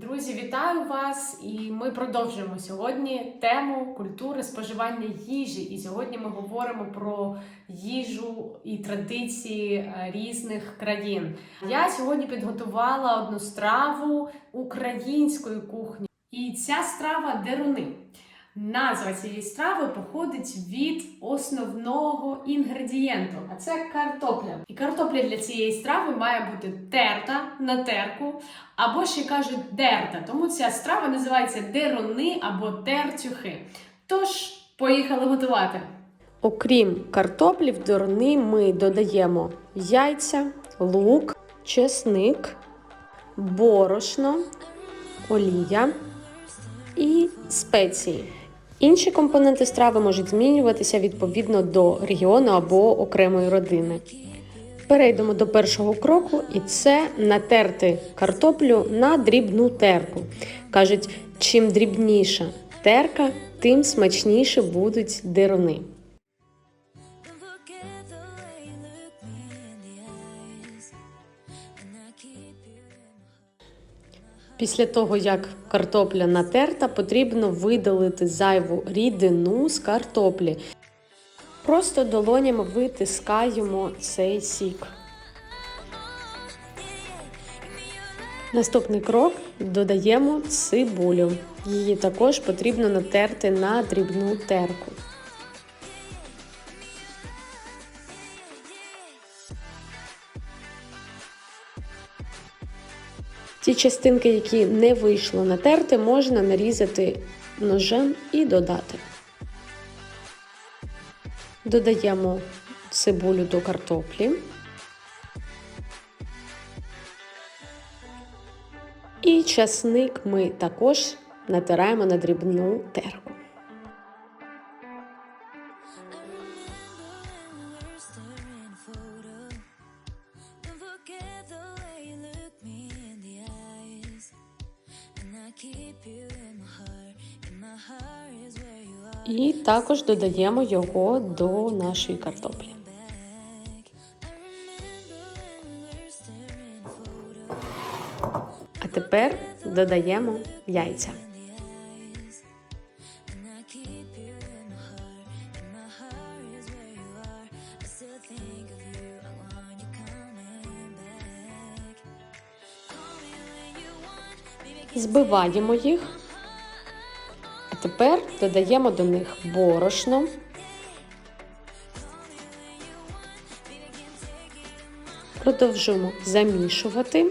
Друзі, вітаю вас! І ми продовжуємо сьогодні тему культури споживання їжі. І сьогодні ми говоримо про їжу і традиції е, різних країн. Я сьогодні підготувала одну страву української кухні. І ця страва деруни. Назва цієї страви походить від основного інгредієнту, а це картопля. І картопля для цієї страви має бути терта на терку, або ще кажуть дерта. Тому ця страва називається деруни або тертюхи. Тож, поїхали готувати. Окрім картоплі, в дурни ми додаємо яйця, лук, чесник, борошно, олія і спеції. Інші компоненти страви можуть змінюватися відповідно до регіону або окремої родини. Перейдемо до першого кроку, і це натерти картоплю на дрібну терку. Кажуть, чим дрібніша терка, тим смачніше будуть дируни. Після того, як картопля натерта, потрібно видалити зайву рідину з картоплі. Просто долонями витискаємо цей сік. Наступний крок додаємо цибулю. Її також потрібно натерти на дрібну терку. Ті частинки, які не вийшло натерти, можна нарізати ножем і додати. Додаємо цибулю до картоплі. І часник ми також натираємо на дрібну терку. І також додаємо його до нашої картоплі. А тепер додаємо яйця. Збиваємо їх. А тепер додаємо до них борошно. Продовжуємо замішувати.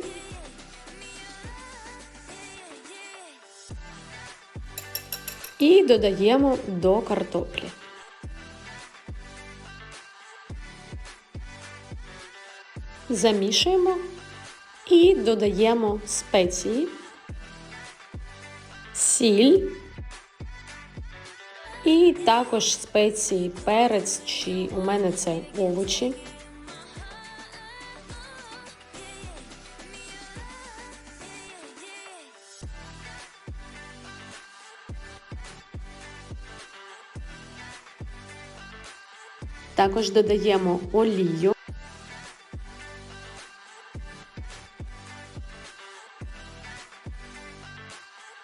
І додаємо до картоплі. Замішуємо і додаємо спеції, сіль і також спеції перець, чи у мене це овочі. Також додаємо олію.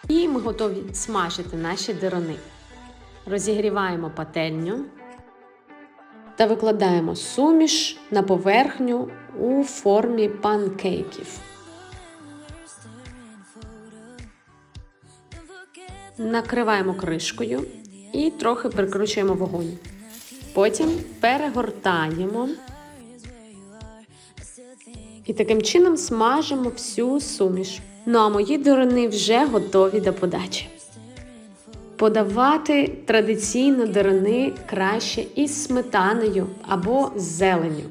І ми готові смажити наші дирони. Розігріваємо пательню та викладаємо суміш на поверхню у формі панкейків. Накриваємо кришкою і трохи прикручуємо вогонь. Потім перегортаємо. І таким чином смажимо всю суміш. Ну а мої дурини вже готові до подачі. Подавати традиційно дирини краще із сметаною або з зеленню.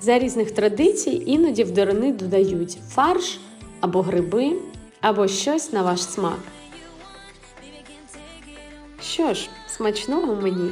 За різних традицій іноді в дирини додають фарш або гриби, або щось на ваш смак. Що ж, смачного мені!